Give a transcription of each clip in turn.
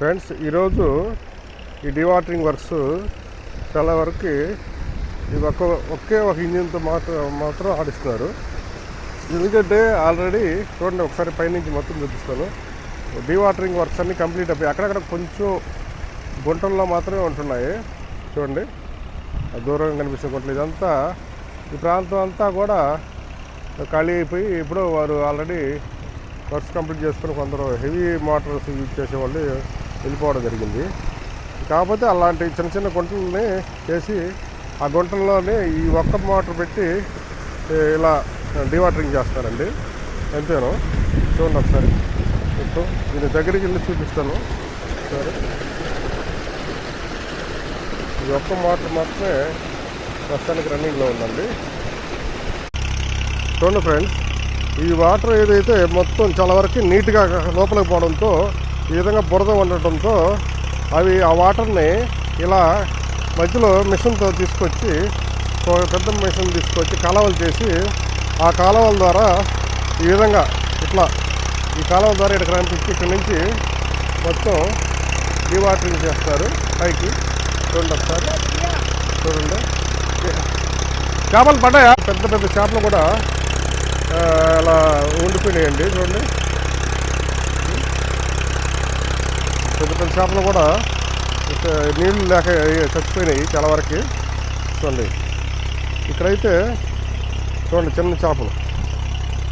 Friends ఈరోజు ఈ dewatering works చాలా వరకు ఇది ఒక ఒకే ఒక ఇంజిన్తో మాత్రం మాత్రం ఆడిస్తున్నారు. ఎందుకంటే ఆల్రెడీ చూడండి ఒకసారి పైనుంచి మొత్తం చూపిస్తాను. డివాటరింగ్ వర్క్స్ అన్నీ కంప్లీట్ అయిపోయి అక్కడక్కడ కొంచెం గుంటల్లో మాత్రమే ఉంటున్నాయి. చూడండి దూరంగా కనిపిస్తున్న గుంటలు ఇదంతా ఈ ప్రాంతం అంతా కూడా ఖాళీ అయిపోయి ఇప్పుడు వారు ఆల్రెడీ వర్క్స్ కంప్లీట్ చేసుకుని కొందరు హెవీ మోటార్స్ యూజ్ చేసేవాళ్ళు వెళ్ళిపోవడం జరిగింది. కాకపోతే అలాంటి చిన్న చిన్న గుంటలని చేసి ఆ గుంటల్లోనే ఈ ఒక్క మోటార్ పెట్టి ఇలా డివాటరింగ్ చేస్తారండి. అంతేను? చూడండి ఒకసారి. మొత్తం దీని దగ్గరికి వెళ్ళి చూపిస్తాను. సరే. ఈ ఒక్క మోటార్ మాత్రమే ప్రస్తుతానికి రన్నింగ్లో ఉందండి. చూడండి ఫ్రెండ్స్ ఈ వాటర్ ఏదైతే మొత్తం చాలా వరకు నీట్గా లోపలికి పోవడంతో ఈ విధంగా బురద ఉండటంతో అవి ఆ వాటర్ని ఇలా మధ్యలో మిషన్తో తీసుకొచ్చి పెద్ద మిషన్ తీసుకొచ్చి కాలువలు చేసి ఆ కాలువల ద్వారా ఈ విధంగా ఇట్లా ఈ కాలువల ద్వారా ఇక్కడ కనిపించి ఇక్కడి నుంచి మొత్తం డీవాటరింగ్ చేస్తారు. పైకి చూడండి ఒకసారి. చూడండి. చేపలు పడ్డాయా? పెద్ద పెద్ద చేపలు కూడా ఆ, అలా ఉండిపోయినాయండి. చూడండి. పెద్ద పెద్ద చేపలు కూడా నీళ్ళు నీళ్ళు లేక చచ్చిపోయినాయి చాలా వరకు. చూడండి. ఇక్కడైతే చూడండి చిన్న చేపలు.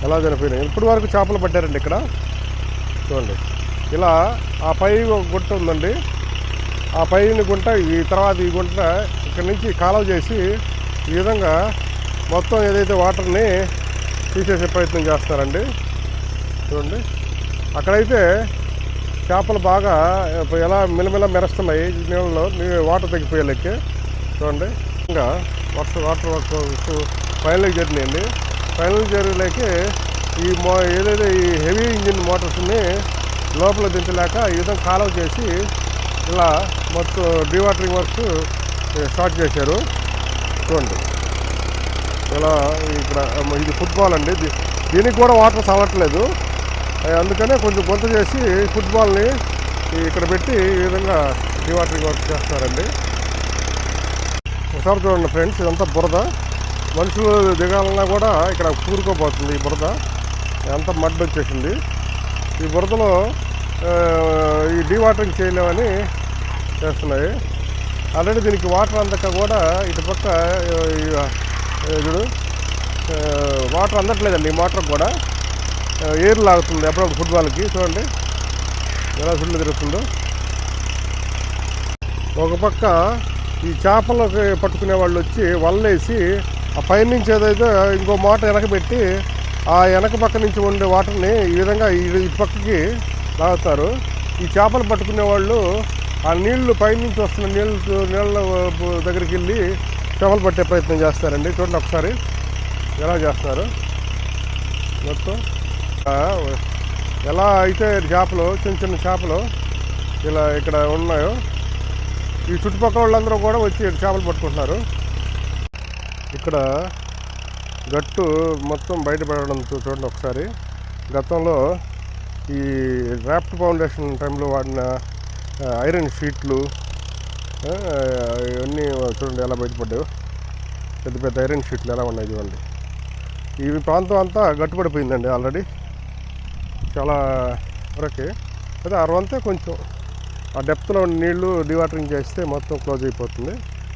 ఎలా చనిపోయినాయి. ఇప్పటి వరకు చేపలు పట్టారండి ఇక్కడ. చూడండి. ఇలా ఆ పై ఒక గుంట ఉందండి. ఆ పైన గుంట ఈ తర్వాత ఈ గుంట ఇక్కడ నుంచి కాలువ చేసి ఈ విధంగా మొత్తం ఏదైతే వాటర్ని తీసేసే ప్రయత్నం చేస్తారండి. చూడండి. అక్కడైతే చేపలు బాగా ఎలా మిలమిల మెరుస్తున్నాయి నీళ్ళలో వాటర్ తగ్గిపోయే లెక్కి చూడండి. ఇంకా Varsha water work final journey అండి. ఫైనల్ జర్నీలోకి ఈ మో ఏదైతే ఈ హెవీ ఇంజిన్ మోటార్స్ని లోపల దించలేక ఈ విధంగా కాలువ చేసి ఇలా మొత్తం డీవాటరింగ్ వర్క్స్ స్టార్ట్ చేశారు. చూడండి. ఇలా ఇక్కడ ఇది ఫుట్బాల్ అండి. దీ- దీనికి కూడా వాటర్ చాలట్లేదు అందుకనే కొంచెం గుంత చేసి ఫుట్బాల్ని ఇక్కడ పెట్టి ఈ విధంగా డివాటరింగ్ వర్క్ చేస్తున్నారండి ఒకసారి చూడండి ఫ్రెండ్స్ ఇదంతా బురద. మనుషులు దిగాలన్నా కూడా ఇక్కడ కూరుకోపోతుంది ఈ బురద. అంతా మడ్ వచ్చేసింది. ఈ బురదలో ఈ డీవాటరింగ్ చేయలేమని చేస్తున్నాయి. ఆల్రెడీ దీనికి వాటర్ అందక కూడా ఇటు పక్క చూడు వాటర్ అందట్లేదండి ఈ మోటార్ కూడా. ఎయిర్ లాగుతుంది అప్పుడప్పుడు ఫుట్బాల్కి చూడండి. ఎలా ఫుల్ తిరుగుతుందో. ఒక పక్క ఈ చేపలకి పట్టుకునే వాళ్ళు వచ్చి వల్లేసి ఆ పైనుంచి ఏదైతే ఇంకో మాట వెనకబెట్టి ఆ వెనక పక్క నుంచి ఉండే వాటర్ని ఈ విధంగా ఈ ఇటు పక్కకి లాగుతారు. ఈ చేపలు పట్టుకునే వాళ్ళు ఆ నీళ్ళు పైనుంచి వస్తున్న నీళ్ళు నీళ్ళ దగ్గరికి వెళ్ళి చేపలు పట్టే ప్రయత్నం చేస్తారండి. చూడండి ఒకసారి ఎలా చేస్తారు. మొత్తం ఎలా అయితే చేపలు చిన్న చిన్న చేపలు ఇలా ఇక్కడ ఉన్నాయో ఈ చుట్టుపక్కల వాళ్ళందరూ కూడా వచ్చి చేపలు పట్టుకుంటున్నారు. ఇక్కడ గట్టు మొత్తం బయటపడడం చూడండి ఒకసారి. గతంలో ఈ రాఫ్ట్ ఫౌండేషన్ టైంలో వాడిన ఐరన్ షీట్లు ఇవన్నీ చూడండి ఎలా బయటపడ్డాయో పెద్ద పెద్ద ఐరన్ షీట్లు ఎలా ఉన్నాయి చూడండి. ఈ ప్రాంతం అంతా గట్టుపడిపోయిందండి ఆల్రెడీ. చాలా వరకే. అదే అరవంతే కొంచెం ఆ డెప్త్లో నీళ్ళు డివాటరింగ్ చేస్తే మొత్తం క్లోజ్ అయిపోతుంది.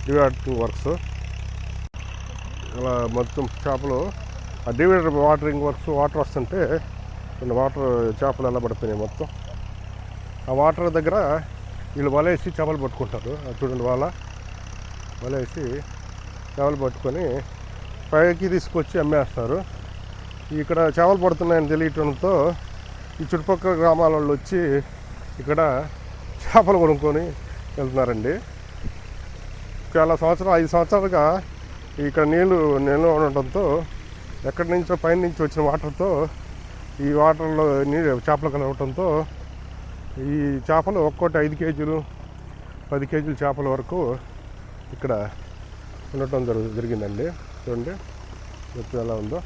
డివాటరింగ్ వర్క్స్ ఇలా మొత్తం చేపలు ఆ డివైడర్ వాటరింగ్ వర్క్స్ వాటర్ వస్తుంటే కొన్ని వాటర్ చేపలు ఎలా పడిపోయినాయి మొత్తం. ఆ వాటర్ దగ్గర వీళ్ళు వలేసి చేపలు పట్టుకుంటారు. చూడండి వాళ్ళ వలేసి చేపలు పట్టుకొని పైకి తీసుకొచ్చి అమ్మేస్తారు. ఇక్కడ చేపలు పడుతున్నాయని తెలియటంతో ఈ చుట్టుపక్కల గ్రామాల వాళ్ళు వచ్చి ఇక్కడ చేపలు కొనుక్కొని వెళ్తున్నారండి. చాలా సంవత్సరాలు ఐదు సంవత్సరాలుగా ఇక్కడ నీళ్ళు నిల్వ ఉండటంతో ఎక్కడి నుంచో పైన నుంచి వచ్చిన వాటర్తో ఈ వాటర్లో నీళ్ళు చేపలు కలవటంతో ఈ చేపలు ఒక్కోటి ఐదు కేజీలు పది కేజీల చేపల వరకు ఇక్కడ ఉండటం జరుగు జరిగిందండి. చూడండి ఎలా ఉందో.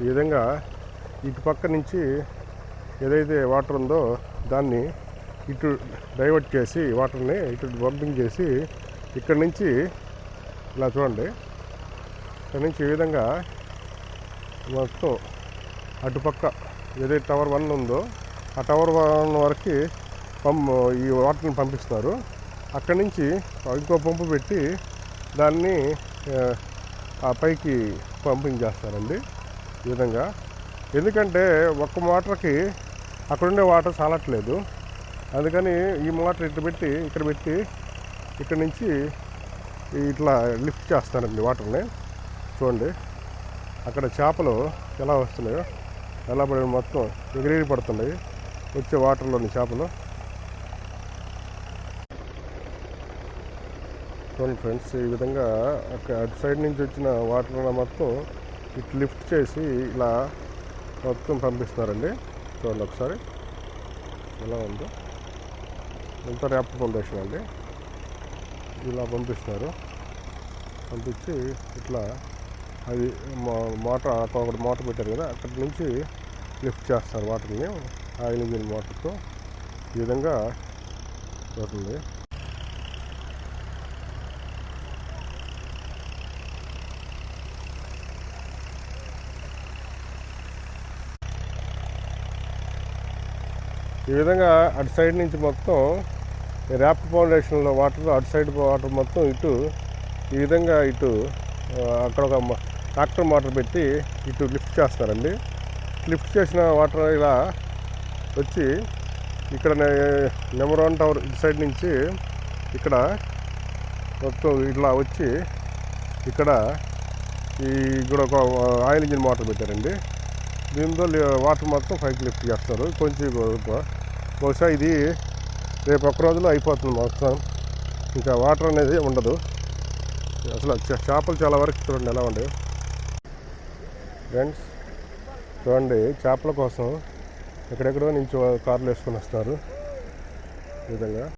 ఈ విధంగా ఇటు పక్క నుంచి ఏదైతే వాటర్ ఉందో దాన్ని ఇటు డైవర్ట్ చేసి వాటర్ని ఇటు పంపింగ్ చేసి ఇక్కడి నుంచి ఇలా చూడండి. ఇక్కడ నుంచి ఈ విధంగా మొత్తం అటుపక్క ఏదైతే టవర్ వన్ ఉందో ఆ టవర్ వన్ వరకు పంప్ ఈ వాటర్ని పంపిస్తున్నారు. అక్కడి నుంచి ఇంకో పంపు పెట్టి దాన్ని ఆ పైకి పంపింగ్ చేస్తారండి. ఈ విధంగా. ఎందుకంటే ఒక్క మోటార్కి అక్కడుండే వాటర్ చాలట్లేదు అందుకని ఈ మోటార్ ఇటు పెట్టి ఇక్కడ పెట్టి ఇక్కడ నుంచి ఇట్లా లిఫ్ట్ చేస్తానండి వాటర్ని. చూడండి. అక్కడ చేపలు ఎలా వస్తున్నాయో ఎలా పడి మొత్తం ఎగిరిగిరి పడుతున్నాయి. వచ్చే వాటర్లోని చేపలు. చూడండి ఫ్రెండ్స్ ఈ విధంగా అక్కడ అటు సైడ్ నుంచి వచ్చిన వాటర్ మొత్తం ఇటు లిఫ్ట్ చేసి ఇలా మొత్తం పంపిస్తున్నారండి. చూడండి ఒకసారి. ఎలా ఉందో. ఎంత ర్యాప్ ఫౌండేషన్ అండి. ఇలా పంపిస్తున్నారు. పంపించి ఇట్లా అది మోటార్ అక్కడ ఒకటి మోటార్ పెట్టారు కదా అక్కడి నుంచి లిఫ్ట్ చేస్తారు వాటర్ని ఆయిల్ ఇంజిన్ మోటార్తో. ఈ విధంగా జరుగుతుంది ఈ విధంగా అటు సైడ్ నుంచి మొత్తం ర్యాప్ ఫౌండేషన్లో వాటర్ అటు సైడ్ వాటర్ మొత్తం ఇటు ఈ విధంగా ఇటు అక్కడ ఒక ట్రాక్టర్ మోటార్ పెట్టి ఇటు లిఫ్ట్ చేస్తారండి. లిఫ్ట్ చేసిన వాటర్ ఇలా వచ్చి ఇక్కడ నెంబర్ వన్ టవర్ ఇటు సైడ్ నుంచి ఇక్కడ మొత్తం ఇట్లా వచ్చి ఇక్కడ ఈ ఇక్కడ ఒక ఆయిల్ ఇంజిన్ మోటార్ పెట్టారండి. దీంతో లే- వాటర్ మొత్తం పైకి లిఫ్ట్ చేస్తారు. కొంచెం బహుశా ఇది రేపు ఒక్క రోజులో అయిపోతుంది మొత్తం. ఇంకా వాటర్ అనేది ఉండదు. అసలు చేపలు చాలా వరకు చూడండి ఎలా ఉండవు ఫ్రెండ్స్ చూడండి చేపల కోసం ఎక్కడెక్కడో నుంచి కార్లు వేసుకొని వస్తారు ఈ విధంగా.